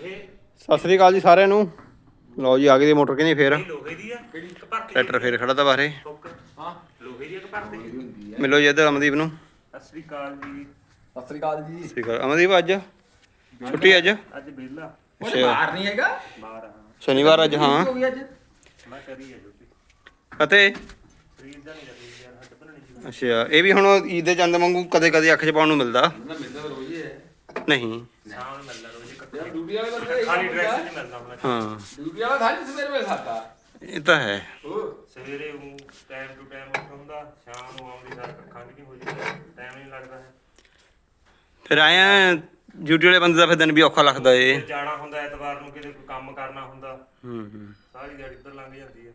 ਇਹ ਸਤਿ ਸ੍ਰੀ ਅਕਾਲ ਜੀ ਸਾਰਿਆਂ ਨੂੰ। ਲਓ ਜੀ ਆ ਗਈ ਦੀ ਮੋਟਰ ਕਿਨੀ ਫੇਰ? ਇਹ ਲੋਹੇ ਦੀ ਆ? ਕਿਹੜੀ ਕਪਰ ਟਰੈਕਟਰ ਫੇਰ ਖੜਾ ਤਾ ਬਾਹਰੇ। ਹਾਂ ਲੋਹੇ ਦੀ ਕਪਰ ਦੀ ਮਿਲੋ ਜੀ ਇੱਧਰ ਅਮਨਦੀਪ ਨੂੰ। ਸਤਿ ਸ੍ਰੀ ਅਕਾਲ ਜੀ। ਸਤਿ ਸ੍ਰੀ ਅਕਾਲ ਜੀ। ਸਤਿ ਸ੍ਰੀ ਅਕਾਲ। ਅਮਨਦੀਪ ਅੱਜ? ਛੁੱਟੀ ਅੱਜ? ਅੱਜ ਉਹ ਅੱਛਾ। ਬਾਹਰ ਨਹੀਂ ਹੈਗਾ? ਬਾਹਰ ਆ। ਸ਼ਨੀਵਾਰ ਅੱਜ ਹਾਂ। ਹੋ ਗਿਆ ਅੱਜ? ਮੈਂ ਕਰੀ ਹੈ ਡਿਊਟੀ ਅਤੇ? ਸਰੀਰ ਦਾ ਨਹੀਂ ਰਹੀ ਯਾਰ ਹੱਡ ਬਣਨੀ ਜੀ ਅੱਛਾ ਇਹ ਵੀ ਹੁਣ ਈਦ ਦੇ ਚੰਦ ਵਾਂਗੂ ਕਦੇ ਕਦੇ ਅੱਖ 'ਚ ਪਾਉਣ ਨੂੰ ਮਿਲਦਾ। ਰੋਜ਼ ਹੀ ਹੈ। ਨਹੀਂ। ਸ਼ਾਮ ਨੂੰ ਮਿਲਦਾ। ਯਾਰ ਡਿਊਟੀ ਵਾਲੇ ਬੰਦੇ ਖਾਲੀ ਡਰੈਸ 'ਚ ਮਿਲਦਾ ਹੁਣ ਹਾਂ। ਡਿਊਟੀ ਵਾਲਾ ਥਾਲੀ ਸਵੇਰੇ ਮਿਲ ਸਕਦਾ ਇਹ ਤਾਂ ਹੈ। ਉਹ ਸਵੇਰੇ ਉਹ ਟਾਈਮ ਟੂ ਟਾਈਮ ਉੱਠ ਹੁੰਦਾ ਸ਼ਾਮ ਨੂੰ ਆਉਂਦੀ ਸਾਰ ਅੱਖਾਂ ਵੀ ਨਹੀਂ ਹੋ ਜਾਂਦੀ ਟਾਈਮ ਨਹੀਂ ਲੱਗਦਾ ਹੈ। ਫਿਰ ਆਏ ਆ ਡਿਊਟੀ ਵਾਲੇ ਬੰਦੇ ਦਾ ਫਿਰ ਦਿਨ ਵੀ ਔਖਾ ਲੱਗਦਾ ਏ। ਤੇ ਜਾਣਾ ਹੁੰਦਾ ਐਤਵਾਰ ਨੂੰ ਕਿਤੇ ਕੋਈ ਕੰਮ ਕਰਨਾ ਹੁੰਦਾ। ਹੂੰ ਹੂੰ। ਸਾਰੀ ਦਿਹਾੜੀ ਇੱਧਰ ਲੰਘ ਜਾਂਦੀ ਹੈ।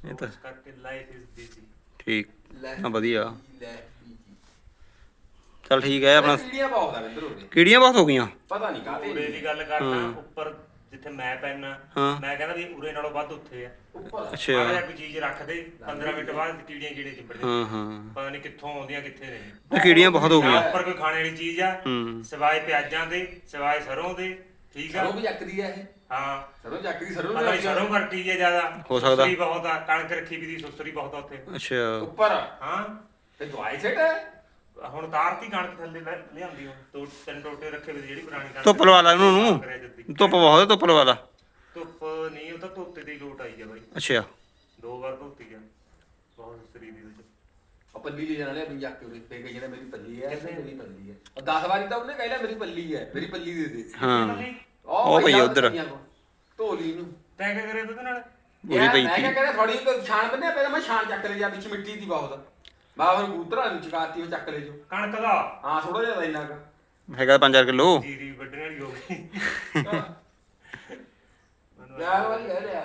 ਇਹ ਤਾਂ ਇਸ ਕਰਕੇ ਲਾਈਫ ਇਜ਼ ਬਿਜ਼ੀ ਠੀਕ। ਲੈ ਹਾਂ ਵਧੀਆ। ਲੈ ਚਲ ਠੀਕ ਹੈ ਆਪਣਾ। ਕੀੜੀਆਂ ਬਹੁਤ ਆ ਇੱਧਰ ਹੋਵੇ ਕੀੜੀਆਂ ਬਹੁਤ ਹੋ ਗਈਆਂ? ਪਤਾ ਨਹੀਂ ਉਰੇ ਦੀ ਗੱਲ ਕਰਨਾ ਹਾਂ। ਉੱਪਰ ਜਿੱਥੇ ਮੈਂ ਪੈਣਾ ਹਾਂ। ਮੈਂ ਕਹਿੰਦਾ ਵੀ ਉਰੇ ਨਾਲੋਂ ਵੱਧ ਉੱਥੇ ਆ। ਉੱਪਰ। ਅੱਛਾ। ਆਹ ਕੋਈ ਚੀਜ਼ ਰੱਖ ਦੇ 15 ਮਿੰਟ ਬਾਅਦ ਕੀੜੀਆਂ ਕੀੜੇ ਚਿੰਬੜ ਜਾਂਦੇ ਹਾਂ ਹਾਂ। ਪਤਾ ਨਹੀਂ ਕਿੱਥੋਂ ਆਉਂਦੀਆਂ ਕਿੱਥੇ ਨਹੀਂ ਕੀੜੀਆਂ ਬਹੁਤ ਹੋ ਨਾ ਗਈਆਂ। ਉੱਪਰ ਕੋਈ ਖਾਣੇ ਵਾਲੀ ਚੀਜ਼ ਆ ਹੂੰ। ਸਿਵਾਏ ਪਿਆਜ਼ਾਂ ਦੇ ਸਿਵਾਏ ਸਰੋਂ ਦੇ ਠੀਕ ਆ? ਸਰੋਂ ਵੀ ਚੱਕਦੀ ਹੈ ਇਹ? ਹਾਂ। ਸਰੋਂ ਚੱਕਦੀ ਸਰੋਂ ਪਤਾ ਨਹੀਂ ਸਰੋਂ ਵਰਤੀ ਹੈ ਜ਼ਿਆਦਾ। ਹੋ ਸਕਦਾ। ਸੁਸਰੀ ਬਹੁਤ ਆ ਕਣਕ ਰੱਖੀ ਵੀ ਦੀ ਸੁਸਰੀ ਬਹੁਤ ਆ ਉੱਥੇ। ਅੱਛਾ। ਉੱਪਰ। ਹਾਂ। ਤੇ ਦਵਾਈ ਸੈਟ ਹੈ ਹੁਣ ਤਾਰਤੀ ਕਣਕ ਥੱਲੇ ਲੈ- ਲਿਆਂਦੀ ਹੁਣ। ਦੋ ਤਿੰਨ ਟੋਟੇ ਰੱਖੇ ਵੀ ਜਿਹੜੀ ਪੁਰਾਣੀ ਕਣਕ ਧੁੱਪ ਲਵਾ ਲਾ ਇਹਨੂੰ ਨੂੰ। ਧੁੱਪ ਬਹੁਤ ਧੁੱਪ ਲਵਾ ਲਾ। ਧੁੱਪ ਨਹੀਂ ਉਹ ਤਾਂ ਧੋਤੇ ਦੀ ਲੋਟ ਆਈ ਆ ਬਾਈ। ਅੱਛਾ। ਦੋ ਵਾਰ ਧੋਤੀ ਆ। ਬਹੁਤ ਸਰੀ ਦੀ ਵਿੱਚ। ਉਹ ਪੱਲੀ ਲੈ ਜਾਣਾ ਲੈ ਵੀ ਜਾ ਕੇ ਉਹਦੇ ਗਈ ਜਿਹੜਾ ਮੇਰੀ ਪੱਲੀ ਹੈ ਕਿੱਥੇ? ਮੇਰੀ ਪੱਲੀ ਹੈ ਉਹ 10 ਵਾਰੀ ਤਾਂ ਉਹਨੇ ਕਹਿ ਲਿਆ ਮੇਰੀ ਪੱਲੀ ਹੈ ਮੇਰੀ ਪੱਲੀ ਦੇ ਦੇ। ਹਾਂ। ਉਹ ਭਾਈ ਪਈ ਉੱਧਰ। ਕੋਲ। ਧੋਲੀ ਨੂੰ। ਤੈਂ ਕੀ ਕਰਿਆ ਉਹਦੇ ਨਾਲ? ਉਹਦੀ ਪਈ ਮੈਂ ਤੀ। ਕਿਹਾ ਕਹਿੰਦਾ ਥੋੜੀ ਜਿਹੀ ਛਾਣ ਬੰਨਿਆ ਪਹਿਲਾਂ ਮੈਂ ਛਾਣ ਚੱਕ ਲਈ ਜਾ ਵਿੱਚ ਮਿੱਟੀ ਦੀ ਬਹੁਤ। ਬਾ ਫਿਰ ਕਬੂਤਰਾਂ ਨੂੰ ਚਕਾਤੀ ਉਹ ਚੱਕ ਲੈ ਜੋ ਕਣਕ ਦਾ? ਹਾਂ ਥੋੜਾ ਜਿਹਾ ਇੰਨਾ ਕਾ। ਹੈਗਾ 5 ਕਿਲੋ। ਜੀਰੀ ਵੱਢਣ ਵਾਲੀ ਹੋ ਗਈ। ਯਾਰ ਵਾਲੀ ਕਹਿ ਲਿਆ।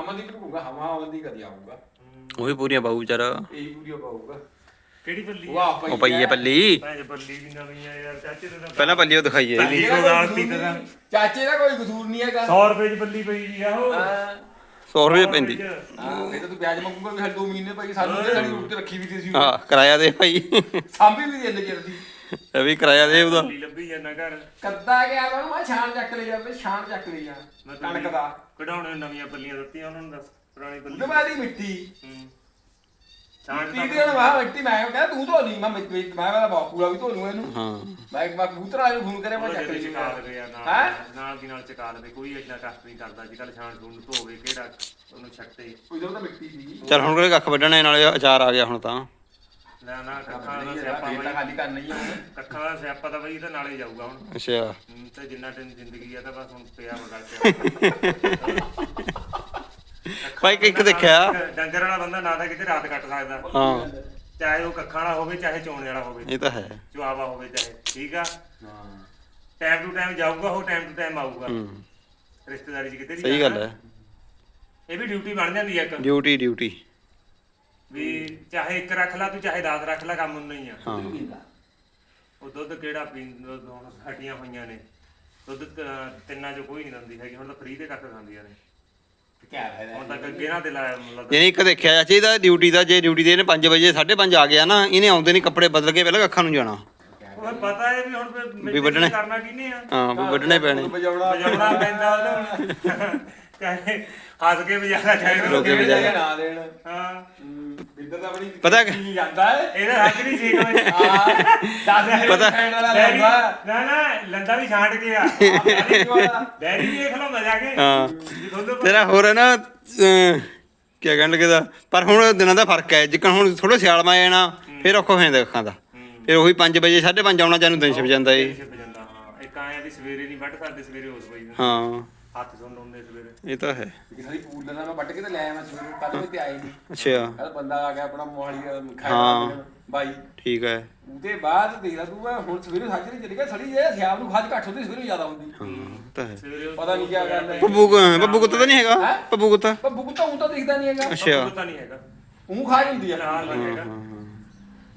ਅਮਨਦੀਪ ਨੂੰ ਕਹੂੰਗਾ ਹਵਾ ਅਮਨਦੀਪ ਕਦੀ ਆਊਗਾ। ਉਹ ਵੀ ਪੂਰੀਆਂ ਬਾਊ ਵਿਚਾਰਾ। ਇਹੀ ਪੂਰੀ ਪਾਊਗਾ। ਕਿਹੜੀ ਆ? ਵਾਹ ਉਹ ਪਈ ਹੈ ਪੱਲੀ। ਭੈਣ ਪੱਲੀ ਵੀ ਨਵੀਂ ਆ ਯਾਰ ਚਾਚੇ ਦੇ ਤਾਂ ਪਹਿਲਾਂ ਪੱਲੀ ਉਹ ਦਿਖਾਈਏ। ਤੋਂ ਨਾਲ ਪੀਤਾ ਚਾਚੇ ਦਾ ਕੋਈ ਕਸੂਰ ਨਹੀਂ ਹੈਗਾ। 100 ਰੁਪਏ ਦੀ ਪੱਲੀ ਪਈ ਦੀ ਆ ਉਹ ਹਾਂ। 100 ਰੁਪਏ ਪੈਂਦੀ। ਹਾਂ ਇਹ ਤਾਂ ਤੂੰ ਵਿਆਜ ਮੰਗੂਗਾ ਵੀ ਸਾਡੇ 2 ਮਹੀਨੇ ਭਾਈ ਸਾਨੂੰ ਤੇ ਸਾਡੀ ਰੋਟੀ ਰੱਖੀ ਵੀ ਤੇ ਸੀ ਹਾਂ ਕਿਰਾਇਆ ਦੇ ਭਾਈ। ਸਾਂਭੀ ਵੀ ਦੇ ਦੀ। ਇਹ ਵੀ ਕਿਰਾਇਆ ਦੇ ਉਹਦਾ। ਲੱਭੀ ਜਾਂਦਾ ਘਰ। ਕੱਦਾ ਗਿਆ ਵਾ ਮੈਂ ਛਾਣ ਚੱਕ ਲਈ ਜਾ ਮੈਂ ਛਾਣ ਚੱਕ ਲਈ ਜਾ ਮੈਂ ਕਣਕ ਦਾ। ਕਢਾਉਣੇ ਨੂੰ ਨਵੀਆਂ ਪੱਲੀਆਂ ਦਿੱਤੀਆਂ ਉਹਨਾਂ ਨੂੰ ਦੱਸ ਪੁਰਾਣੀ ਪੱਲੀ। ਉਹਦੇ ਬਾਅਦ ਹੀ ਮਿੱਟੀ। ਹੂੰ। ਛਾਂਟ ਮਿੱਟੀ ਦੀ ਹੁਣ ਵਾਹ ਮਿੱਟੀ ਮੈਂ ਕਹਿੰਦਾ ਤੂੰ ਧੋ ਲਈ ਮੈਂ ਮਿੱਟੀ ਮੈਂ ਕਹਿੰਦਾ ਬਾਪੂ ਪੂਰਾ ਵੀ ਧੋ ਲੂੰ ਇਹਨੂੰ। ਹਾਂ। ਮੈਂ ਮੈਂ ਕਬੂਤਰ ਵਾਲੇ ਨੂੰ ਫੋਨ ਕਰਿਆ ਮੈਂ ਚੱਕ ਲਈ। ਚਕਾ ਲਵੇ ਯਾਰ ਹੈਂ? ਨਾਲ ਨਾਲ ਦੀ ਨਾਲ ਚਕਾ ਲਵੇ ਕੋਈ ਏਦਾਂ ਕਸ਼ਟ ਨਹੀਂ ਕਰਦਾ। ਅੱਜ ਕੱਲ ਛਾਂਟ ਨੂੰ ਧੋਵੇ ਕਿਹੜਾ ਉਹਨੂੰ ਛੱਟੇ ਕੋਈ ਤਾਂ ਮਿੱਟੀ ਸੀ। ਚੱਲ ਹੁਣ ਕੋਲੇ ਕੱਖ ਵੱਢਣੇ ਨਾਲੇ ਅਚਾਰ ਆ ਗਿਆ ਹੁਣ ਤਾਂ। ਲੈ ਨਾ ਕੱਖਾਂ ਦਾ ਸਿਆਪਾ ਤਾਂ ਬਈ। ਖਾਲੀ ਕਰਨਾ ਹੀ ਆ ਕੱਖਾਂ ਦਾ ਸਿਆਪਾ ਤਾਂ ਬਈ ਇਹਦੇ ਨਾਲੇ ਜਾਊਗਾ ਹੁਣ। ਅੱਛਾ। ਤੇ ਜਿੰਨਾ ਟਾਈਮ ਜ਼ਿੰਦਗੀ ਆ ਤਾਂ ਬਸ ਹੁਣ ਪਿਆ ਵਗਾ ਭਾਈ ਇੱਕ ਦੇਖਿਆ। ਡੰਗਰ ਵਾਲਾ ਬੰਦਾ ਨਾ ਤਾਂ ਕਿਤੇ ਰਾਤ ਕੱਟ ਸਕਦਾ। ਹਾਂ। ਚਾਹੇ ਉਹ ਕੱਖਾਂ ਵਾਲਾ ਹੋਵੇ ਚਾਹੇ ਚੋਣ ਵਾਲਾ ਹੋਵੇ। ਇਹ ਤਾਂ ਹੈ। ਚੁਆਵਾ ਹੋਵੇ ਚਾਹੇ ਠੀਕ ਆ? ਹਾਂ। ਟਾਈਮ ਟੂ ਟਾਈਮ ਜਾਊਗਾ ਉਹ ਟਾਈਮ ਟੂ ਟਾਈਮ ਆਊਗਾ। ਹੂੰ। ਰਿਸ਼ਤੇਦਾਰੀ 'ਚ ਕਿਤੇ ਵੀ ਸਹੀ ਗੱਲ। ਹੈ। ਇਹ ਵੀ ਡਿਊਟੀ ਬਣ ਜਾਂਦੀ ਆ ਇੱਕ। ਡਿਊਟੀ ਡਿਊਟੀ ਵੀ ਚਾਹੇ ਇੱਕ ਰੱਖ ਲਾ ਤੂੰ ਚਾਹੇ 10 ਰੱਖ ਲਾ ਕੰਮ ਉਨਾ ਹੀ ਆ। ਹਾਂ। ਉਹ ਦੁੱਧ ਕਿਹੜਾ ਪੀਂਦਾ ਹੁਣ ਹਟੀਆਂ ਹੋਈਆਂ ਨੇ। ਦੁੱਧ ਤਿੰਨਾਂ ਚੋਂ ਕੋਈ ਨਹੀਂ ਦਿੰਦੀ ਹੈਗੀ ਹੁਣ ਤਾਂ ਫ੍ਰੀ ਦੇ ਕੱਖ ਖਾਂਦੀਆਂ ਨੇ। ਕੀ ਫਾਇਦਾ ਹੁਣ ਤਾਂ ਅੱਗੇ ਨਾ ਦੇ ਲਾਇਆ ਮਤਲਬ ਯਾਨੀ ਇੱਕ ਦੇਖਿਆ ਚਾਚੀ ਦਾ ਡਿਊਟੀ ਦਾ ਜੇ ਡਿਊਟੀ ਦੇ ਇਹਨੇ 5 ਵਜੇ 5:30 ਆ ਗਿਆ ਨਾ ਇਹਨੇ ਆਉਂਦੇ ਨਹੀਂ ਕੱਪੜੇ ਬਦਲ ਕੇ ਪਹਿਲਾਂ ਅੱਖਾਂ ਨੂੰ ਜਾਣਾ। ਉਹ ਪਤਾ ਹੈ ਵੀ ਹੁਣ ਫਿਰ maintain ਵੱਢਣੇ। ਕਰਨਾ ਕਿਹਨੇ ਆ। ਹਾਂ ਵੀ ਵੱਢਣੇ ਪੈਣੇ। ਵਜਾਉਣਾ ਵਜਾਉਣਾ ਪੈਂਦਾ। ਉਹਨੂੰ ਚਾਹੇ ਹੱਸ ਕੇ ਵਜਾਣਾ ਚਾਹੇ ਰੋ ਕੇ ਵਜਾਣਾ। ਨਾ ਦੇਣ? ਹਾਂ। ਇੱਧਰ ਤਾਂ ਬੜੀ ਪਤਾ ਕਿ- ਨਹੀਂ ਜਾਂਦਾ ਹੈ ਇਹਦਾ ਹੱਕ ਨਹੀਂ ਸੀ ਕੋਈ ਹਾਂ। ਦੱਸ ਪਤਾ- ਫੈਨ ਵਾਲਾ ਡੈਡੀ- ਲੰਬਾ। ਨਾ ਨਾ ਲੰਦਾ ਵੀ ਛਾਂਟ ਕੇ ਆ ਵਾਲਾ ਡੈਡੀ ਵੀ ਦੇਖ ਲਓ ਜਾ ਕੇ। ਹਾਂ। ਵੀ ਤੁਹਾਨੂੰ ਤੇਰਾ ਹੋਰ ਹੈ ਨਾ ਅਹ, ਕੀ ਕਹਿਣ ਲੱਗੇ ਦਾ? ਪਰ ਹੁਣ ਦਿਨਾਂ ਦਾ ਫ਼ਰਕ ਹੈ। ਜਿੱਕਣ ਹੁਣ ਥੋੜਾ ਸਿਆਲ ਮਾ ਜਾਣਾ ਫਿਰ ਔਖਾ ਹੋ ਜਾਂਦਾ ਅੱਖਾਂ ਦਾ। ਫਿਰ ਉਹੀ 5 ਵਜੇ 5:30 ਆਉਣਾ ਚਾਹਨੂੰ ਦਿਨ ਛਿਪ ਜਾਂਦਾ ਏ ਛਿਪ ਜਾਂਦਾ ਹਾਂ। ਇੱਕ ਆਇਆ ਵੀ ਸਵੇਰੇ ਨਹੀਂ ਵੱਢ ਸਕਦੇ ਸਵੇਰੇ ਉਸ ਵਈ ਹਾਂ। ਹੱਥ ਸੁਣ ਲਾਉਂਦੇ ਸਵੇਰੇ। ਇਹ ਤਾਂ ਹੈ। ਕਿ ਸਾਰੀ ਪੂਲ ਦਾ ਮੈਂ ਵੱਟ ਕੇ ਤੇ ਲੈ ਆਇਆ ਮੈਂ ਸਵੇਰੇ ਕੱਲ ਵੀ ਤੇ ਆਏ ਨਹੀਂ ਅੱਛਾ। ਕੱਲ ਬੰਦਾ ਆ ਗਿਆ ਆਪਣਾ ਮੋਹਾਲੀ ਦਾ ਹਾਂ। ਖਾਇਆ ਬਾਈ। ਠੀਕ ਹੈ। ਉਹਦੇ ਬਾਅਦ ਦੇਖ ਲਾ ਤੂੰ ਮੈਂ ਹੁਣ ਸਵੇਰੇ ਸਾਜਰੇ ਚਲੀ ਗਿਆ ਸੜੀ ਜੇ ਸ਼ਾਮ ਨੂੰ ਖਾਜ ਘੱਟ ਹੁੰਦੀ ਸਵੇਰੇ ਜ਼ਿਆਦਾ ਹੁੰਦੀ। ਹਾਂ ਤਾਂ ਹੈ। ਪਤਾ ਨਹੀਂ ਕੀ ਗੱਲ ਹੈ। ਕੁ- ਪੱਬੂ ਕੁੱਤਾ ਤਾਂ ਨਹੀਂ ਹੈਗਾ? ਹੈਂ? ਪੱਬੂ ਕੁੱਤਾ ਪਰ ਬੁੱਕ ਤਾਂ ਉਹ ਤਾਂ ਦਿਖਦਾ ਨਹੀਂ ਹੈਗਾ। ਅੱਛਾ। ਪਤਾ ਨਹੀਂ ਹੈਗਾ। ਉਹ ਖਾਜ ਹੁੰਦੀ ਹੈਗਾ।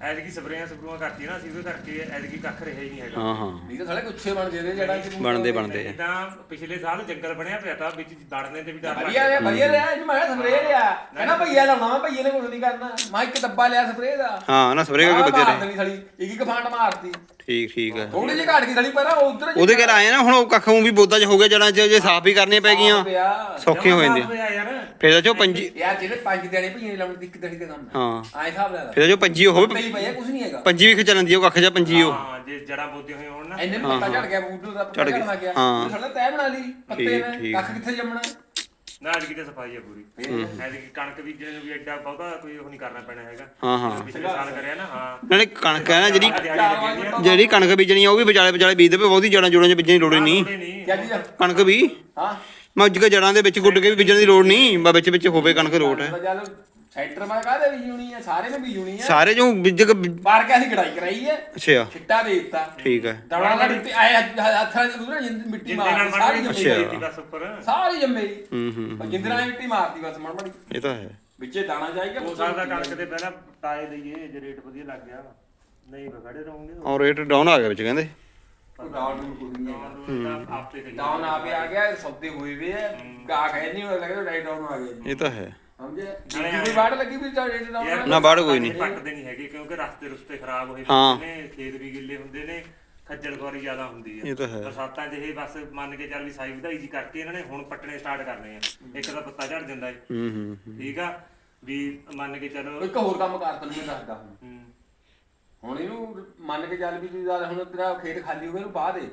ਐਤਕੀ ਸਪਰੇਆਂ ਸਪਰੂਆਂ ਕਰਤੀ ਨਾ ਅਸੀਂ ਉਹਦੇ ਕਰਕੇ ਐਤਕੀ ਕੱਖ ਰਿਹਾ ਹੀ ਨਹੀਂ ਹੈਗਾ। ਹਾਂ ਹਾਂ। ਨਹੀਂ ਤਾਂ ਸਾਲੇ ਗੁੱਛੇ ਬਣ ਨੇ ਜਿਹੜਾ ਕਿ ਬਣਦੇ ਬਣਦੇ। ਆ ਜਿੱਦਾਂ ਪਿਛਲੇ ਸਾਲ ਜੰਗਲ ਬਣਿਆ ਪਿਆ ਤਾਂ ਵਿੱਚ ਦੜਨੇ ਤੇ ਵੀ ਡਰ ਵਧੀਆ ਰਿਹਾ ਵਧੀਆ ਰਿਹਾ ਇਹ ਮੈਂ ਸਪਰੇਅ ਲਿਆ। ਕਹਿੰਦਾ ਭਈਆ ਲਾਉਣਾ ਮੈਂ ਭਈਏ ਨੇ ਕੁਝ ਨਹੀਂ ਕਰਨਾ। ਮੈਂ ਇੱਕ ਡੱਬਾ ਲਿਆ ਸਪਰੇਅ ਦਾ। ਹਾਂ ਨਾ ਸਪਰੇਅ ਕਰਕੇ ਵਧੀਆ ਰਹੇ ਮਾਰਦੀ ਸਾਲੀ ਇੱਕ ਇੱਕ ਫਾਂਟ ਮਾਰਤੀ। ਠੀਕ ਠੀਕ ਹੈ ਥੋੜੀ ਜਿਹੀ ਘਾਟ ਗਈ ਸਾਲੀ ਪਰ ਉਧਰ ਉਹਦੇ ਘਰ ਆਏ ਨਾ ਹੁਣ ਉਹ ਕੱਖ ਨੂੰ ਵੀ ਬੋਦਾ ਚ ਹੋ ਗਿਆ ਜੜਾਂ ਚ ਜੇ ਸਾਫ਼ ਵੀ ਕਰਨੀਆਂ ਪੈ ਗਈਆਂ। ਸੌਖੇ ਹੋ ਜਾਂਦੇ ਆ। ਯਾਰ। ਫਿਰ ਤਾਂ ਜੋ ਪੰਜੀ ਯਾਰ ਜਿਹੜੇ ਪੰਜ ਦਿਹਾੜੇ ਭਈਏ ਨੇ ਲਾਉਣ ਦੀ ਇੱਕ ਦਿਹਾੜੀ ਦਾ ਕੰਮ ਹੈ। ਆਏ ਹਿਸਾਬ ਨਾਲ ਫਿਰ ਤਾਂ ਜੋ ਪੰਜੀ ਹੋਵੇ ਨਹੀਂ ਭਈਆ ਕੁਝ ਨਹੀਂ ਹੈਗਾ। ਪੰਜੀ ਵੀ ਖਿਚਲਣ ਦੀ ਉਹ ਕੱਖ ਜਾਂ ਪੰਜੀ ਉਹ। ਹਾਂ ਜੇ ਜੜਾਂ ਬੋਦੀਆਂ ਹੋਈਆਂ ਹੋਣ ਨਾ। ਇੰਨੇ ਨੂੰ ਪੱਤਾ ਝੜ ਗਿਆ ਬੂਟੂ ਦਾ ਪੱਤਾ ਝੜ ਗਿਆ। ਹਾਂ। ਸਾਡਾ ਤੈਅ ਬਣਾ ਲਈ ਪੱਤੇ ਨੇ। ਕੱਖ ਕਿੱਥੇ ਜੰਮਣਾ? ਨਾ ਐਤਕੀ ਤੇ ਸਫ਼ਾਈ ਆ ਪੂਰੀ। ਐਤਕੀ ਕਣਕ ਬੀਜਣ ਨੂੰ ਵੀ ਐਡਾ ਬਹੁਤਾ ਕੋਈ ਉਹ ਨਹੀਂ ਕਰਨਾ ਪੈਣਾ ਹੈਗਾ। ਹਾਂ ਹਾਂ। ਪਿਛਲੇ ਸਾਲ ਕਰਿਆ ਨਾ ਹਾਂ। ਨਾਲੇ ਕਣਕ ਹੈ ਨਾ ਜਿਹੜੀ। ਜਿਹੜੀ ਕਣਕ ਬੀਜਣੀ ਆ ਉਹ ਵੀ ਵਿਚਾਲੇ ਵਿਚਾਲੇ ਬੀਜ ਦੇਵੇ ਬਹੁਤੀ ਜੜਾਂ ਜੁੜਾਂ ਚ ਬੀਜਣ ਦੀ ਲੋੜ ਨਹੀਂ? ਕਣਕ ਵੀ। ਹਾਂ। ਮੈਂ ਜਿੱਕ ਜੜਾਂ ਦੇ ਵਿੱਚ ਗੁੱਡ ਕੇ ਵੀ ਬੀਜਣ ਦੀ ਲੋੜ ਨਹੀਂ। ਬਾ ਵਿੱਚ ਵਿੱਚ ਹੋਵੇ ਕਣਕ ਲੋਟ ਹੈ। ਜਦ ਸੈਂਟਰ ਮੈਂ ਕਾਹਦੇ ਬੀਜਣੀ ਆ ਸਾਰੇ ਨੇ ਬੀਜਣੀ ਆ ਸਾਰੇ ਜੋ ਬੀਜ ਕੇ ਬੀ- ਬਾਹਰ ਕੇ ਅਸੀਂ ਕਢਾਈ ਕਰਾਈ ਹੈ? ਅੱਛਾ। ਛਿੱਟਾ ਦੇ ਦਿੱਤਾ। ਠੀਕ ਹੈ। ਦਵੜਾ ਨਾਲ ਮਿੱਟੀ ਆਏ ਹੱਥਾਂ ਚ ਦੂਰਾ ਮਿੱਟੀ ਜਿੰਦੇ ਨਾਲ ਮਾਰ ਸਾਰੀ ਮਾੜੀ ਜੰਮੀ ਅੱਛਾ। ਗਈ ਬਸ ਉੱਪਰ। ਸਾਰੀ ਜੰਮੀ ਹੂੰ ਹੂੰ ਜਿੰਦੇ ਨਾਲ ਮਿੱਟੀ ਮਾਰਦੀ ਬਸ ਮੜ ਮੜੀ। ਇਹ ਤਾਂ ਹੈ। ਵਿੱਚੇ ਦਾਣਾ ਜਾਏਗਾ। ਉਹ ਸਾਲ ਦਾ ਕਣਕ ਦੇ ਪਹਿਲਾਂ ਟਾਏ ਦਈਏ ਜੇ ਰੇਟ ਵਧੀਆ ਲੱਗ ਗਿਆ। ਨਹੀਂ ਫਿਰ ਖੜੇ ਰਹੋਗੇ। ਔਰ ਰੇਟ ਡਾਊਨ ਆ ਗਿਆ ਵਿੱਚ ਕਹਿੰਦੇ। ਡਾਊਨ ਆਪੇ ਆ। ਗਿਆ ਸੌਦੇ ਹੋਏ ਵੇ ਆ। ਗਾ ਖੈ ਨਹੀਂ ਹੋਇਆ ਲੱਗਦਾ ਡਾਈ ਡਾਊਨ ਆ ਗਿਆ ਇਹ ਤਾਂ ਹੈ। ਸਮਝੇ ਵੀ ਵਾੜ ਲੱਗੀ ਵੀ ਡਾਈ ਡਾਊਨ ਨਾ ਬਾੜ ਕੋਈ ਨਹੀਂ। ਪੱਟਦੇ ਨਹੀਂ ਹੈਗੇ ਕਿਉਂਕਿ ਰਸਤੇ ਰੁਸਤੇ ਖਰਾਬ ਹੋਏ ਹਾਂ। ਹੁੰਦੇ ਨੇ ਖੇਤ ਵੀ ਗਿੱਲੇ ਹੁੰਦੇ ਨੇ ਖੱਜਲ ਖੁਆਰੀ ਜ਼ਿਆਦਾ ਹੁੰਦੀ ਹੈ ਇਹ ਤਾਂ ਹੈ। ਬਰਸਾਤਾਂ 'ਚ ਇਹ ਬਸ ਮੰਨ ਕੇ ਚੱਲ ਵੀ ਸਾਈ ਵਧਾਈ ਜੀ ਕਰਕੇ ਇਹਨਾਂ ਨੇ ਹੁਣ ਪੱਟਣੇ ਸਟਾਰਟ ਕਰਨੇ ਆ। ਇੱਕ ਤਾਂ ਪੱਤਾ ਝੜ ਜਾਂਦਾ ਹੈ ਹੂੰ ਹੂੰ ਹੂੰ। ਠੀਕ ਆ? ਵੀ ਮੰਨ ਕੇ ਚੱਲੋ ਇੱਕ ਹੋਰ ਕੰਮ ਕਰ ਤੈਨੂੰ ਮੈਂ ਦੱਸਦਾ ਹੁਣ। ਹੂੰ, ਹੁਣ ਇਹਨੂੰ ਮੰਨ ਕੇ ਚੱਲ ਵੀ ਤੂੰ ਯਾਰ ਹੁਣ ਤੇਰਾ ਖੇਤ ਖਾਲੀ ਹੋ ਗਿਆ ਇਹਨੂੰ ਪਾ ਦੇ।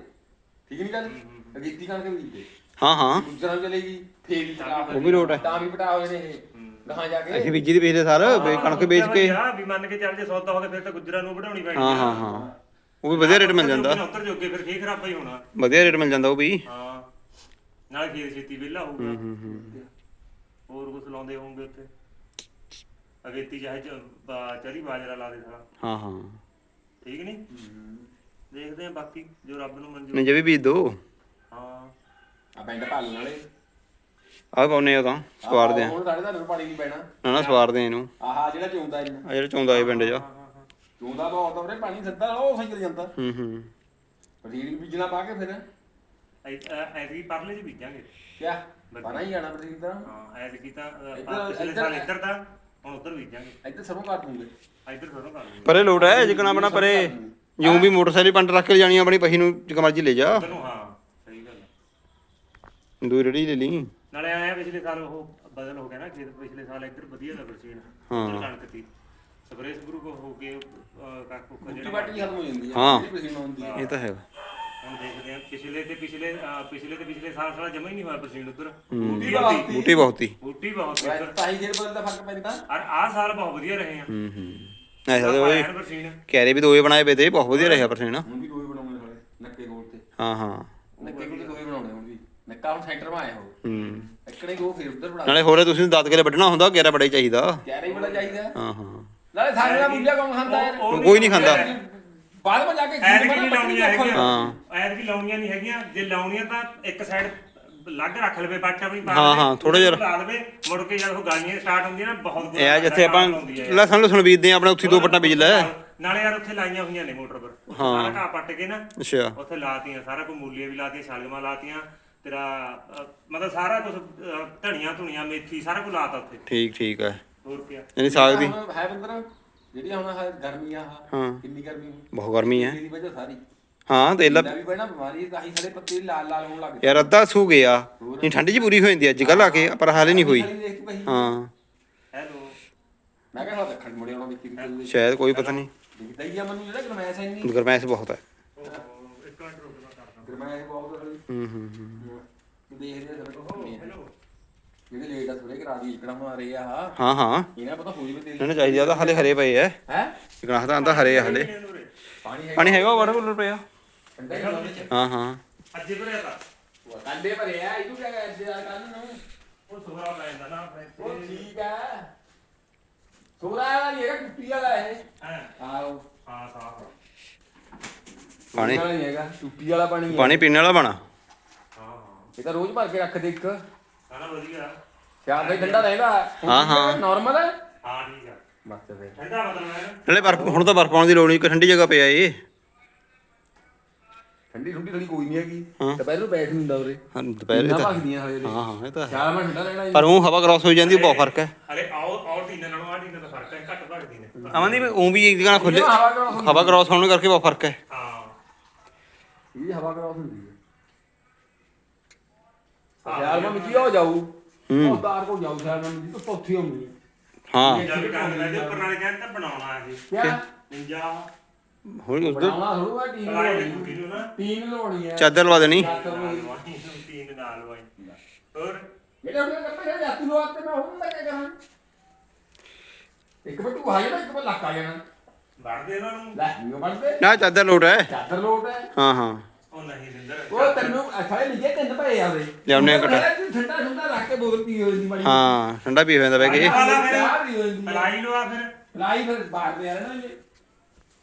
ਠੀਕ ਨਹੀਂ ਗੱਲ? ਅਗੀਤੀ ਕਣਕ ਬੀਜ ਦੇ। ਹਾਂ ਹਾਂ। ਗੁਜਰਾਂ ਚਲੇਗੀ ਫੇਰ ਵੀ ਪਟਾ ਉਹ ਵੀ ਲੋਟ ਹੈ। ਤਾਂ ਵੀ ਪਟਾ ਹੋਏ ਨੇ ਇਹ। ਗਾਹਾਂ ਜਾ ਕੇ। ਅਸੀਂ ਬੀਜੀ ਦੀ ਪਿਛਲੇ ਸਾਲ ਵੀ ਕਣਕ ਵੇਚ ਕੇ। ਵੀ ਮੰਨ ਕੇ ਚੱਲ ਜੇ ਸੌਦਾ ਹੋਵੇ ਫਿਰ ਤਾਂ ਗੁੱਜਰਾਂ ਨੂੰ ਵਢਾਉਣੀ ਪੈਣੀ ਹਾਂ ਹਾਂ ਹਾਂ। ਉਹ ਵੀ ਵਧੀਆ ਰੇਟ ਮਿਲ ਜਾਂਦਾ। ਉੱਤਰ ਜੋਗੇ ਫਿਰ ਖੇ ਖਰਾਬਾ ਹੀ ਹੋਣਾ। ਵਧੀਆ ਰੇਟ ਮਿਲ ਜਾਂਦਾ ਉਹ ਵੀ। ਹਾਂ। ਨਾਲ ਖੇਤ ਛੇਤੀ ਵਿਹਲਾ ਹੋਊਗਾ। ਹੂੰ ਹੂੰ ਹੋਰ ਕੁਝ ਲਾਉਂਦੇ ਹੋਣਗੇ ਉੱਥੇ? ਅਗੇਤੀ ਚਾਹੇ ਚ- ਬਾ- ਚਰੀ ਬਾਜਰਾ ਲਾ ਦੇ ਸਾਲਾ। ਹਾਂ ਹਾਂ। ਠੀਕ ਨਹੀਂ ਦੇਖਦੇ ਆ ਬਾਕੀ ਜੋ ਰੱਬ ਨੂੰ ਮਨਜ਼ੂਰ ਨਹੀਂ ਜੇ ਵੀ ਬੀਜ ਦੋ। ਹਾਂ। ਆ ਪਿੰਡ ਭਾਲਣ ਵਾਲੇ। ਆਹ ਪਾਉਨੇ ਆ ਤਾਂ ਸਵਾਰਦੇ ਆ। ਹੁਣ ਸਾਡੇ ਦਾ ਪਾਣੀ ਨਹੀਂ ਪੈਣਾ ਨਾ ਨਾ ਸਵਾਰਦੇ ਆ ਇਹਨੂੰ। ਆਹਾ ਜਿਹੜਾ ਚੋਂਦਾ ਇੰਨਾ ਆ ਜਿਹੜਾ ਚੌਂਦਾ ਇਹ ਪਿੰਡ ਜਾ ਚੋਂਦਾ ਬਹੁਤ ਆ ਵੀਰੇ ਪਾਣੀ ਸਿੱਧਾ ਉਹ ਸਹੀ ਜਾਂਦਾ। ਹੂੰ ਹੂੰ। ਪਨੀਰ ਬੀਜਣਾ ਪਾ ਕੇ ਫਿਰ। ਐਤਕੀ ਪਰਲੇ ਚ ਬੀਜਾਂਗੇ। ਕਿਆ? ਬਣਾ ਹੀ ਜਾਣਾ ਪਨੀਰ ਦਾ ਹਾਂ ਐਤਕੀ ਤਾਂ ਅ, ਇੱਧਰ- ਪਿਛਲੇ ਇੱਧਰ- ਸਾਲ ਇੱਧਰ ਦਾ ਹੁਣ ਉੱਧਰ ਬੀਜਾਂਗੇ ਇੱਧਰ ਸਰੋਂ ਕੱਟ ਦੂੰਗੇ। ਇੱਧਰ ਥੋੜਾ ਕਰ ਲਵਾਂਗੇ ਪਰੇ ਲੋਟ ਹੈ ਜਿਕਣਾ ਆਪਣਾ ਪਰੇ। ਜਿਉਂ ਵੀ ਮੋਟਰਸਾਈਕਲ ਪੰਟ ਰੱਖ ਕੇ ਜਾਣੀ ਆਪਣੀ ਪਹੀ ਨੂੰ ਜਿਕ ਮਰਜ਼ੀ ਲੈ ਜਾ। ਉੱਧਰ ਨੂੰ ਹਾਂ ਸਹੀ ਗੱਲ ਹੈ। ਦੂਈ ਰੇੜੀ ਲੈ ਲਈ। ਨਾਲੇ ਆਇਆ ਪਿਛਲੇ ਸਾਲ ਉਹ ਬਦਲ ਹੋ ਗਿਆ ਨਾ ਖੇਤ ਪਿਛਲੇ ਸਾਲ ਇੱਧਰ ਵਧੀਆ ਦਾ ਬਰਸੀਨ ਹਾਂ। ਇੱਧਰ ਕਣਕ ਤੀ ਸਪਰੇਅ ਸਪਰੂ ਕੋ ਹੋ ਕੇ ਕੱਖ ਕੁੱਖ ਮਿੱਟੀ ਜਿਹੜਾ ਬਾਟੀ ਖਤਮ ਹੋ ਜਾਂਦੀ ਹੈ। ਹਾਂ। ਜਿਹੜੀ ਪਸੀਨਾ ਹੁੰਦੀ ਹੈ ਇਹ ਤਾਂ ਹੈਗਾ ਹੁਣ ਦੇਖਦੇ ਆ ਪਿਛਲੇ ਤੇ ਪਿਛਲੇ ਅ, ਪਿਛਲੇ ਤੇ ਪਿਛਲੇ ਸਾਲ ਸਾਲਾ ਜਮਾ ਹੀ ਨਹੀਂ ਹੋਇਆ ਬਰਸੀਨ ਉੱਧਰ। ਹੂੰ। ਬੂਟੀ ਬਹੁਤ। ਬੂਟੀ ਬਹੁਤੀ। ਬੂਟੀ ਬਹੁਤ। ਸੀ ਉੱਧਰ ਤਾਂ ਹੀ ਫਿਰ ਬਦਲ ਦਾ ਫ਼ਰਕ ਪੈਂਦਾ। ਔਰ ਆਹ ਸਾਲ ਬਹੁਤ ਵਧੀਆ ਰਹੇ ਆ। ਹੂੰ ਹੂੰ। ਐਸਾ ਤੇ ਉਹਦੇ ਐਨ ਬਰਸੀਨ ਕੈਰੇ ਵੀ ਦੋਏ ਬਣਾਏ ਪਏ ਤੇ ਬਹੁਤ ਵਧੀਆ ਰਿਹਾ ਪਰਸੇਨ। ਹੁਣ ਵੀ ਦੋਏ ਬਣਾਉਣੇ ਸਾਲੇ ਨੱਕੇ ਕੋਲ ਤੇ। ਹਾਂ ਹਾਂ। ਨੱਕੇ ਕੋਲ ਤੇ ਦੋਏ ਬਣਾਉਣੇ ਹੁਣ ਵੀ। ਨੱਕਾ ਹੁਣ ਸੈਂਟਰ 'ਮਾ ਆਇਆ ਹੋ ਹੂੰ। ਇੱਕੜੇ ਦੋ ਫਿਰ ਉੱਧਰ ਬਣਾ ਨਾਲੇ ਹੋਰੇ ਤੁਸੀਂ ਦਾਤ ਕੇ ਵੱਢਣਾ ਹੁੰਦਾ ਗੈਰਾ ਬੜਾ ਹੀ ਚਾਹੀਦਾ। ਕੈਰੇ ਹੀ ਬੜਾ ਚਾਹੀਦਾ। ਹਾਂ ਹਾਂ। ਨਾਲੇ ਸਾਰੇ ਦਾ ਮੁੱਲਿਆ ਕੌਣ ਖਾਂਦਾ ਯਾਰ? ਉਹ- ਕੋਈ ਨਹੀਂ ਖਾਂਦਾ। ਬਾਅਦ ਵਿੱਚ ਜਾ ਕੇ ਐਨ ਜੀਵਨ ਕੀ ਨਾਲ ਲਾਉਣੀਆਂ ਹੈਗੀਆਂ। ਹਾਂ। ਐਨ ਕੀ ਲਾਉਣੀਆਂ ਨਹੀਂ ਹੈਗੀਆਂ। ਜੇ ਲਾਉਣੀਆਂ ਤਾਂ ਇੱਕ ਸਾਈਡ ਲੱਗ ਰੱਖ ਲਵੇ ਬਾਟਾ ਵੀ ਪਾ ਹਾਂ, ਹਾਂ, ਥੋੜ੍ਹਾ ਜਿਹਾ- ਲਾ ਲਵੇ। ਮੁੜ ਕੇ ਜਦ ਉਹ ਗਾਲੀਆਂ ਸਟਾਰਟ ਹੁੰਦੀਆਂ ਨਾ ਬਹੁਤ ਇਹ ਆ ਜਿੱਥੇ ਆਪਾਂ। ਲਸਣ ਲਸਣ ਬੀਜਦੇ ਆ ਆਪਣੇ ਉੱਥੇ ਦੋ ਪੱਟਾਂ ਬੀਜ ਲੈ। ਨਾਲੇ ਯਾਰ ਉੱਥੇ ਲਾਈਆਂ ਹੋਈਆਂ ਨੇ ਮੋਟਰ ਪਰ। ਉੱਥੇ ਹਾਂ। ਸਾਰਾ ਘਾਹ ਪੱਟ ਕੇ ਨਾ ਅੱਛਾ। ਉੱਥੇ ਲਾਤੀਆਂ ਸਾਰਾ ਕੁਝ ਮੂਲੀਆਂ ਵੀ ਲਾਤੀਆਂ ਸ਼ਲਗਮਾਂ ਲਾਤੀਆਂ ਤੇਰਾ ਮਤਲਬ ਸਾਰਾ ਕੁਝ ਧਣੀਆਂ ਧੁਣੀਆਂ ਮੇਥੀ ਸਾਰਾ ਕੁਝ ਲਾਤਾ ਉੱਥੇ। ਠੀਕ ਠੀਕ ਹੈ। ਹੋਰ ਕੀ ਯਾਨੀ ਸਾਗ ਦੀ ਹੈ ਬੰਦਰ ਜਿਹੜੀ ਹੁਣ ਆਹ ਗਰਮੀ ਆ ਆਹ, ਹਾਂ। ਕਿੰਨੀ ਗਰਮੀ ਹੋਈ ਬਹੁਤ ਗਰਮੀ ਹੈ। ਇਹਦੀ ਵਜ੍ਹਾ ਸਾਰੀ। ਹਾਂ ਤੇਲਾ ਇਹਦਾ ਵੀ ਬਣਾ ਬਿਮਾਰੀ ਤਾਂ ਹੀ ਸਾਰੇ ਪੱਤੇ ਲਾਲ ਲਾਲ ਹੋਣ ਲੱਗ ਯਾਰ ਅੱਧਾ ਸੂ ਗਿਆ। ਨਹੀਂ ਠੰਡ ਜੀ ਪੂਰੀ ਹੋ ਜਾਂਦੀ ਅੱਜ ਕੱਲ ਆ ਕੇ ਪਰ ਹਾਲੇ ਨਹੀਂ ਹੋਈ। ਸਾਰੀ ਦੇਖ ਕੇ ਕਹੀ ਹਾਂ। ਹੈਲੋ। ਮੈਂ ਕਹਿੰਦਾ ਦੱਖਣ ਮੁੜੇ ਉਹਨਾਂ ਵਿੱਚ ਕਿਤੇ ਸ਼ਾਇਦ ਕੋਈ ਪਤਾ ਨਹੀਂ। ਦਿਖਦਾ ਹੀ ਆ ਮੈਨੂੰ ਜਿਹੜਾ ਗਰਮੈਸ਼ ਇੰਨੀ। ਗਰਮੈਸ਼ ਬਹੁਤ ਹੈ। ਇੱਕ ਮਿੰਟ ਰੁਕ ਮੈਂ ਕਰਦਾ। ਗਰਮੈਸ਼ ਬਹੁਤ ਹੈ ਹੂੰ ਹੂੰ ਹੂੰ। ਤੂੰ ਦੇਖਦੇ ਸਰ ਹੈਲੋ। ਜਿਹੜੇ ਲੇਟ ਆ ਥੋੜੇ ਕਰਾ ਦੀ ਇਕੜਾ ਮਾਰੇ ਆ ਆਹ। ਹਾਂ ਹਾਂ। ਇਹਨਾਂ ਪਤਾ ਹੋ ਜਵੇ ਤੇਰੀ ਇਹਨਾਂ ਚਾਹੀਦੀ ਆ ਤਾਂ ਹਲੇ ਹਰੇ ਪਏ ਐ ਹੈ? ਗਲਾਸ ਤਾਂ ਆਂਦਾ ਹਰੇ ਆ ਹਲੇ। ਪਾਣੀ ਹੈ ਪਾਣੀ ਹੈਗਾ ਵਾਟਰ ਕੂਲਰ ਪਿਆ। ਠੰਡਾ ਹੀ ਹੋਣਾ ਚ। ਹਾਂ ਹਾਂ। ਅੱਜ ਭਰਿਆ ਤਾਂ। ਕੰਡੇ ਭਰੇ ਆ ਇਹ ਤੂੰ ਕਿਆ ਕਰਦੇ ਆ ਕੱਲ ਨੂੰ? ਉਹ ਸੁਭਰਾ ਪੈ ਜਾਂਦਾ ਨਾ ਆਪਣੇ ਉਹ ਠੀਕ ਆ। ਸੋਲਾ ਵਾਲਾ ਨਹੀਂ ਹੈਗਾ ਟੁੱਟੀ ਵਾਲਾ ਇਹ। ਹਾਂ? ਆਓ ਹਾਂ ਸਾਫ਼ ਪਾਣੀ ਵਾਲਾ ਨਹੀਂ ਹੈਗਾ ਟੁੱਟੀ ਵਾਲਾ ਪਾਣੀ ਹੈ। ਪਾਣੀ ਪੀਣ ਵਾਲਾ ਬਣਾ। ਹਾਂ ਹਾਂ। ਇਹ ਤਾਂ ਰੋਜ਼ ਭਰ ਕੇ ਰੱਖਦੇ ਇੱਕ। ਸਾਰਾ ਵਧੀਆ। ਦੇ ਠੰਡਾ ਰਹਿੰਦਾ? ਹਾਂ, ਹਾਂ। ਨਾਰਮਲ ਹੈ? ਹਾਂ ਠੀਕ ਆ। ਮੱਤ ਤੇ ਠੰਡਾ ਬਦਲਣਾ ਹੈ ਨਾਲੇ ਬਰਫ ਹੁਣ ਤਾਂ ਬਰਫ ਪਾਉਣ ਦੀ ਲੋੜ ਨਹੀਂ ਕਿ ਠੰਡੀ ਜਗ੍ਹਾ ਪਿਆ ਏ ਠੰਡੀ ਠੰਡੀ ਥੋੜੀ ਕੋਈ ਨਹੀਂ ਹੈਗੀ। ਹਾਂ। ਦੁਪਹਿਰ ਨੂੰ ਬੈਠ ਨਹੀਂ ਹੁੰਦਾ ਉਰੇ। ਹਾਂ ਦੁਪਹਿਰੇ ਇੰਨਾ ਤਾਂ ਭਖਦੀਆਂ ਹੋਏ ਹਾਂ ਹਾਂ ਇਹ ਤਾਂ ਹੈ। ਸਿਆਲ ਮੈਂ ਠੰਡਾ ਰਹਿਣਾ ਪਰ ਉਹ ਹਵਾ ਕ੍ਰਾਸ ਹੋ ਜਾਂਦੀ ਬਹੁਤ ਫ਼ਰਕ ਹੈ। ਅਰੇ ਆਓ ਆਓ ਟੀਨਾਂ ਨਾਲੋਂ ਆ ਟੀਨਾਂ ਦਾ ਫ਼ਰਕ ਹੈ ਘੱਟ ਭਗਦੀ ਨੇ। ਅਮਨਦੀਪ ਉਹ ਵੀ ਇੱਕ ਜਗ੍ਹਾ ਖੁੱਲੇ ਹਵਾ cross ਹੁੰਦੀ ਹਵਾ ਕ੍ਰਾਸ ਹੋਣ ਕਰਕੇ ਬਹੁਤ ਫ਼ਰਕ ਹੈ। ਹਾਂ। ਇਹ ਹਵਾ ਕਰਾਸ ਹੁੰਦੀ ਹੈ। ਸਿਆਲ ਮੈਂ ਮਿੱਟੀ ਹੋ ਜਾਊ। ਉਹ ਤਾਰ ਕੋ ਜਾਊ ਸਿਆਲ ਮੈਂ ਮਿੱਟੀ ਤੋਂ ਉੱਥੇ ਆਉਂਦੀ ਹਾਂ। ਜਦ ਕੰਮ ਕਰਦੇ ਉੱਪਰ ਨਾਲੇ ਕਹਿੰਦੇ ਤਾਂ ਬਣਾਉਣਾ ਇਹ। ਕਿਆ? ਨਿੰਜਾ। ਹੁਣ ਉਧਰ? ਬਣਾਉਣਾ ਥੋੜਾ ਦੀ ਲੋੜੀ। ਨੂੰ ਨਾ। ਟੀਨ ਲੋੜੀ ਹੈ ਚਾਦਰ ਲਵਾ ਦੇਣੀ। ਤੀਨ ਨਾਲ ਵਾਈ ਹੋਰ? ਜਿਹੜੇ ਉਹਨੇ ਕੱਪੜੇ ਜਾਤੀ ਲੋ ਆਤੇ ਮੈਂ ਹੁਣ ਲੱਗੇ ਕਰਾਂ ਇੱਕ ਤੂੰ ਆ ਜਾਣਾ ਇੱਕ ਲੱਕ ਆ ਜਾਣਾ। ਵੜਦੇ ਇਹਨਾਂ ਨੂੰ। ਲੈ ਵੱਢਦੇ ਨਾ ਚਾਦਰ ਲੋਟ ਹੈ। ਚਾਦਰ ਲੋਟ ਹੈ। ਹਾਂ ਹਾਂ। ਉਹ ਨਹੀਂ ਦਿੰਦਰ ਉਹ ਤੈਨੂੰ ਸਾਰੇ ਲਿਖੇ ਤਿੰਨ ਪਏ ਆ ਉਹਦੇ। ਲਿਆਉਣੇ ਆ ਘਟਾ। ਠੰਡਾ ਠੰਡਾ ਰੱਖ ਕੇ ਬੋਤਲ ਪੀ ਹੋਈ ਦੀ ਮਾੜੀ ਹਾਂ ਠੰਡਾ ਪੀ ਹੋ ਜਾਂਦਾ ਬੈ ਕੇ। ਦੀ ਪਲਾਈ ਲਵਾ ਫਿਰ। ਲਾਈ ਫਿਰ ਬਾਹਰ ਦੇ ਆ ਨਾ। ਇਹ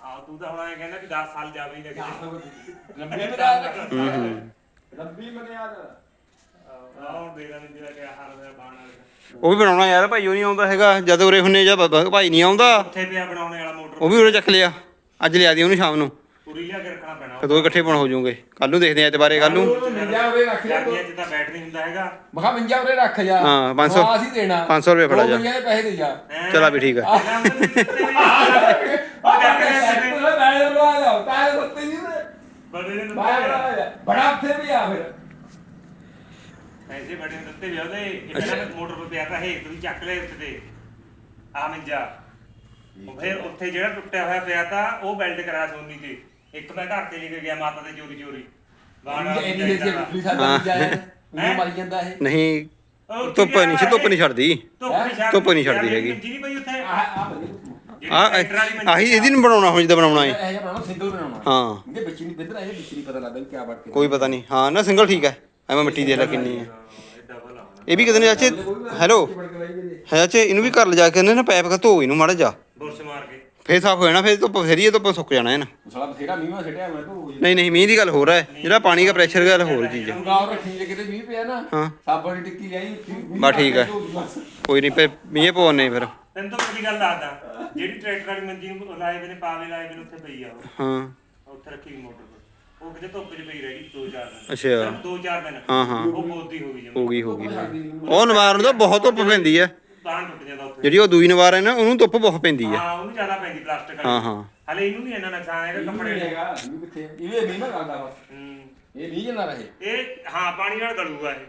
ਆ ਤੂੰ ਤਾਂ ਹੁਣ ਐ ਕਹਿੰਦਾ ਵੀ 10 ਸਾਲ ਜਾਵੇ ਹੀ ਨਾ ਕਿਤੇ ਲੰਬੀ ਮਰਿਆਦ। ਲੰਬੀ ਮਰਿਆਦ। ਆਹ ਹੁਣ ਦੇ ਦਾਂ ਜਿਹੜਾ ਕਿ ਹਾਰ ਹੋਇਆ ਬਾਣ ਵਾਲਾ ਉਹ ਵੀ ਬਣਾਉਣਾ ਯਾਰ ਭਾਈ ਉਹ ਨਹੀਂ ਆਉਂਦਾ ਹੈਗਾ। ਜਦ ਉਰੇ ਹੁੰਨੇ ਜਾਂ ਭਾਈ ਨਹੀਂ ਆਉਂਦਾ। ਉੱਥੇ ਪਿਆ ਬਣਾਉਣੇ ਵਾਲਾ ਮੋਟਰ। ਉਹ ਵੀ ਉਰੇ ਚੱਕ ਲਿਆ। ਅੱਜ ਲਿਆ ਦੀ ਉਹਨੂੰ ਸ਼ਾਮ ਨੂੰ। ਪੂਰੀ ਲਿਆ ਕੇ ਤੇ ਦੋ ਇਕੱਠੇ ਬਣ ਹੋ ਜਾਓਗੇ ਕੱਲ ਨੂੰ ਦੇਖਦੇ ਆ ਇਤਬਾਰੇ ਕੱਲ ਨੂੰ ਮੰਜਾ ਉਰੇ ਰੱਖ ਜਾ ਗਰਮੀਆਂ ਚ ਤਾਂ ਬੈਠ ਨਹੀਂ ਹੁੰਦਾ ਹੈਗਾ ਮਖਾ ਮੰਜਾ ਉਰੇ ਰੱਖ ਜਾ ਹਾਂ, ਪੰਜ ਸੌ- ਅਸੀਂ ਦੇਣਾ 500 ਰੁਪਏ ਫੜਾ ਜਾ। ਦੋ ਮੰਜਿਆਂ ਦੇ ਪੈਸੇ ਦੇ ਜਾ ਹੈਂ? ਚਲਾ ਵੀ ਠੀਕ ਆ ਪਹਿਲਾਂ ਉਹਦੇ ਦਿੱਤੇ ਵੀ ਉਹ ਜਾ ਕੇ ਮੈਂ ਬਣਾ ਜਾ ਤਾਰੇ ਸੱਤੇ ਜੀ ਨੇ ਬੜੇ ਨੇ ਬਾਹਰ ਦਿੱਤੇ ਬਣਾ ਜਾ ਬੜਾ ਉੱਥੇ ਵੀ ਆ ਫਿਰ ਪੈਸੇ ਬੜੇ ਨੇ ਦਿੱਤੇ ਵੀ ਆ ਉਹਦੇ ਇਹ ਪਹਿਲਾਂ ਮੋਟਰ 'ਤੇ ਪਿਆ ਤਾਂ ਤੁਸੀਂ ਚੱਕ ਲੈ ਉੱਤੇ ਤੇ ਆ ਮੰਜਾ ਉਹ ਫਿਰ ਉੱਥੇ ਜਿਹੜਾ ਟੁੱਟਿਆ ਹੋਇਆ ਪਿਆ ਤਾਂ ਉਹ ਬਿਲਡ ਕਰਾ ਸੋਨੀ ਤੇ ਇੱਕ ਮੈਂ ਘਰ ਤੇ ਲੈ ਕੇ ਗਿਆ ਮਾਤਾ ਦੇ ਚੋਰੀ ਚੋਰੀ ਬਾਣਾ ਇੰਨੀ ਦੇ ਜੇ ਪੁਲਿਸ ਸਾਡਾ ਮੰਜਾ ਹੈ। ਉਹ ਮਰ ਜਾਂਦਾ ਹੈ ਨਹੀਂ ਧੁੱਪ ਨਹੀਂ ਸੀ ਧੁੱਪ ਨਹੀਂ ਛੱਡਦੀ। ਧੁੱਪ ਨਹੀਂ ਛੱਡਦੀ। ਹੈਗੀ। ਉੱਥੇ। ਆ ਆਹੀ ਇਹਦੀ ਨੂੰ ਬਣਾਉਣਾ ਹੁਣ ਜਿੱਦਾਂ ਬਣਾਉਣਾ ਹੈ ਇਹ ਜਿਹਾ ਬਣਾਉਣਾ ਸਿੰਗਲ ਬਣਾਉਣਾ। ਹਾਂ। ਇਹਦੇ ਵਿੱਚ ਨਹੀਂ ਬਿੰਦਰ ਇਹ ਵਿੱਚ ਨਹੀਂ ਪਤਾ ਲੱਗਦਾ ਵੀ ਕੀ ਵੜ ਕੇ ਕੋਈ ਪਤਾ ਨਹੀਂ ਹਾਂ ਨਾ ਸਿੰਗਲ ਠੀਕ ਹੈ। ਐਵੇਂ ਮਿੱਟੀ ਦੇ ਲੈ ਕਿੰਨੀ ਹੈ। ਇਹ ਵੀ ਕਿਤੇ ਨੇ ਚਾਚੇ ਹੈਲੋ। ਹੈ। ਚਾਚੇ ਇਹਨੂੰ ਵੀ ਘਰ ਲਿਜਾ ਕੇ ਨਾ ਪੈਪ ਧੋ ਇਹਨੂੰ ਮਾੜਾ ਜਾ ਬੁਰਸ਼ ਮਾਰ ਫੇਰ ਸਾਫ਼ ਹੋ ਜਾਣਾ ਫੇਰ ਧੁੱਪ ਫੇਰੀ ਇਹ ਧੁੱਪ ਸੁੱਕ ਜਾਣਾ ਹੈ ਨਾ। ਸਾਲਾ ਬਥੇਰਾ ਮੀਂਹ ਮਾ ਛੱਡਿਆ ਮੈਂ ਤਾਂ ਨਹੀਂ ਨਹੀਂ ਮੀਂਹ ਦੀ ਗੱਲ ਹੋਰ ਹੈ ਜਿਹੜਾ ਪਾਣੀ ਦਾ ਪ੍ਰੈਸ਼ਰ ਗੱਲ ਹੋਰ ਚੀਜ਼ ਹੈ। ਗਾਉ ਰੱਖੀ ਜੇ ਕਿਤੇ ਮੀਂਹ ਪਿਆ ਨਾ ਹਾਂ। ਸਾਬਣ ਦੀ ਟਿੱਕੀ ਲਿਆਈ ਬਸ ਠੀਕ ਹੈ। ਕੋਈ ਨਹੀਂ ਫੇਰ ਮੀਂਹ ਪਵਾਉਣੇ ਫਿਰ। ਤੈਨੂੰ ਤਾਂ ਪੱਕੀ ਗੱਲ ਦੱਸਦਾ ਜਿਹੜੀ ਟਰੈਕਟਰ ਵਾਲੀ ਮੰਜੀ ਨੂੰ ਲਾਏ ਵੇ ਨੇ ਪਾਵੇ ਲਾਏ ਵੇ ਨੇ ਉੱਥੇ ਪਈ ਆ ਉਹ। ਹਾਂ। ਉੱਥੇ ਰੱਖੀ ਮੋਟਰ ਉਹ ਕਿਤੇ ਧੁੱਪ 'ਚ ਪਈ ਰਹਿ ਗਈ 2-4 ਦਿਨ। ਅੱਛਾ। ਸਿਰਫ 2-4 ਦਿਨ। ਹਾਂ ਹਾਂ। ਉਹ ਬੋਦੀ ਹੋ ਗਈ ਜਮਾ ਹੋ ਗਈ ਹੋ ਗਈ। ਉਹ ਨਵਾਰ ਨੂੰ ਤਾਂ ਬਹੁਤ ਧੁੱਪ ਪੈਂਦੀ ਹੈ। ਤਾਂ ਟੁੱਟ ਜਾਂਦਾ ਉੱਥੇ। ਜਿਹੜੀ ਉਹ ਦੂਈ ਨਵਾਰ ਹੈ ਨਾ ਉਹਨੂੰ ਧੁੱਪ ਬਹੁਤ ਪੈਂਦੀ ਹੈ ਹਾਂ ਉਹਨੂੰ ਜ਼ਿਆਦਾ ਪੈਂਦੀ ਪਲਾਸਟਿਕ ਵਾਲੀ। ਹਾਂ ਹਾਂ। ਹਲੇ ਇਹਨੂੰ ਨਹੀਂ ਇੰਨਾ ਨੁਕਸਾਨ ਹੈਗਾ ਕੱਪੜੇ ਨਹੀਂ ਨੂੰ ਹੈਗਾ ਮੀਂਹ ਕਿੱਥੇ ਇਹ ਮੀਂਹ ਨਾ ਕਰਦਾ ਬਸ ਹੂੰ। ਇਹ ਮੀਂਹ ਜਨਾ ਰਹੇ। ਇਹ ਹਾਂ ਪਾਣੀ ਨਾਲ ਗਲੂਗਾ ਇਹ।